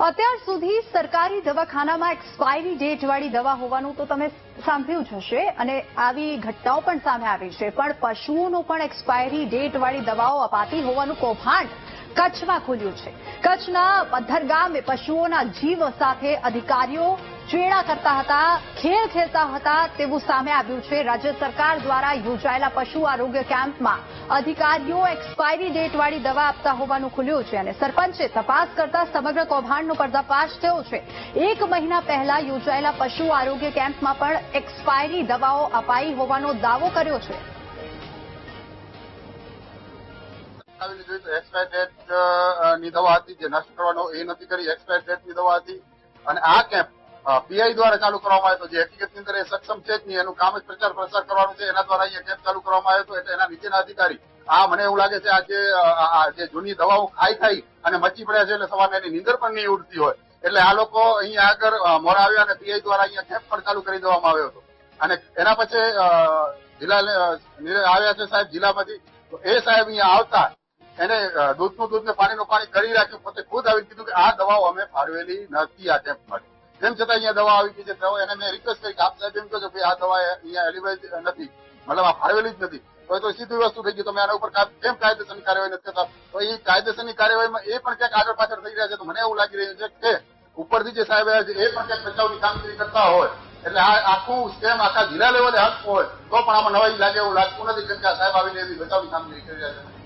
અત્યાર સુધી સરકારી દવાખાનામાં એક્સપાયરી ડેટ વાળી દવા હોવાનું તો તમે સાંભળ્યું જ હશે અને આવી ઘટનાઓ પણ સામે આવી છે. પણ પશુઓનો પણ એક્સપાયરી ડેટ વાળી દવાઓ અપાતી હોવાનું કૌભાંડ કચ્છમાં ખુલ્યું છે. કચ્છના પથ્થર ગામે પશુઓના જીવ સાથે અધિકારીઓ ચેડા કરતા હતા, ખેલ ખેલતા હતા, તેવું સામે આવ્યું છે. રાજ્ય સરકાર દ્વારા યોજાયેલા પશુ આરોગ્ય કેમ્પમાં અધિકારીઓ એક્સપાયરી ડેટવાળી દવા આપતા હોવાનું ખુલ્યું છે અને સરપંચે તપાસ કરતા સમગ્ર કૌભાંડનો પર્દાફાશ થયો છે. એક મહિના પહેલા યોજાયેલા પશુ આરોગ્ય કેમ્પમાં પણ એક્સપાયરી દવાઓ અપાઈ હોવાનો દાવો કર્યો છે. એક્સપાયર ડેટની દવા હતી જે નષ્ટ કરવાનો એ નથી કરી એક્સપાયર ડેટની દવા હતી. અને આ કેમ્પ પીઆઈ દ્વારા ચાલુ કરવામાં આવ્યો જે હકીકતની અંદર એ સક્ષમ છે જ નહીં. એનું કામ જ પ્રચાર પ્રસાર કરવાનું છે. એના દ્વારા અહીંયા કેમ્પ ચાલુ કરવામાં આવ્યો હતો. એટલે એના નીચેના અધિકારી, આ મને એવું લાગે છે આ જે જૂની દવાઓ ખાઈ ખાઈ અને મચી પડ્યા છે એટલે સવારે એની નીંદર પણ નહીં ઉડતી હોય. એટલે આ લોકો અહીંયા આગળ મોડા આવ્યા અને પીઆઈ દ્વારા અહીંયા કેમ્પ પણ ચાલુ કરી દેવામાં આવ્યો હતો. અને એના પછી જિલ્લા આવ્યા છે સાહેબ જિલ્લામાંથી. તો એ સાહેબ અહીંયા આવતા એને દૂધનું દૂધ ને પાણીનું પાણી કરી રાખ્યું. પોતે ખુદ આવી કીધું કે આ દવાઓ અમે ફાળવેલી નથી આ કેમ્પ માટે તેમ છતાં અહીંયા દવા આવી ગઈ છે એને મેં રિક્વેસ્ટ કરી આપ સાહેબ એમ કહો કે આ દવા અહીંયા એલિવેજ નથી. મતલબ આ ફાળવેલી જ નથી. તો તો સીધી વસ્તુ થઈ ગઈ. તમે આના ઉપર કેમ કાયદેસરની કાર્યવાહી નથી થતા? તો એ કાયદેસરની કાર્યવાહીમાં એ પણ ક્યાંક આગળ પાછળ થઈ રહ્યા છે. તો મને એવું લાગી રહ્યું છે કે ઉપરથી જે સાહેબ આવ્યા છે, એ પણ ક્યાંક બચાવની કામગીરી કરતા હોય. એટલે આ આખું સ્કેમ આખા જિલ્લા લેવલે હક હોય, તો પણ આમાં નવાઈ લાગે એવું લાગતું નથી. કેમ કે આ સાહેબ આવીને એવી બચાવની કામગીરી કરી રહ્યા છે.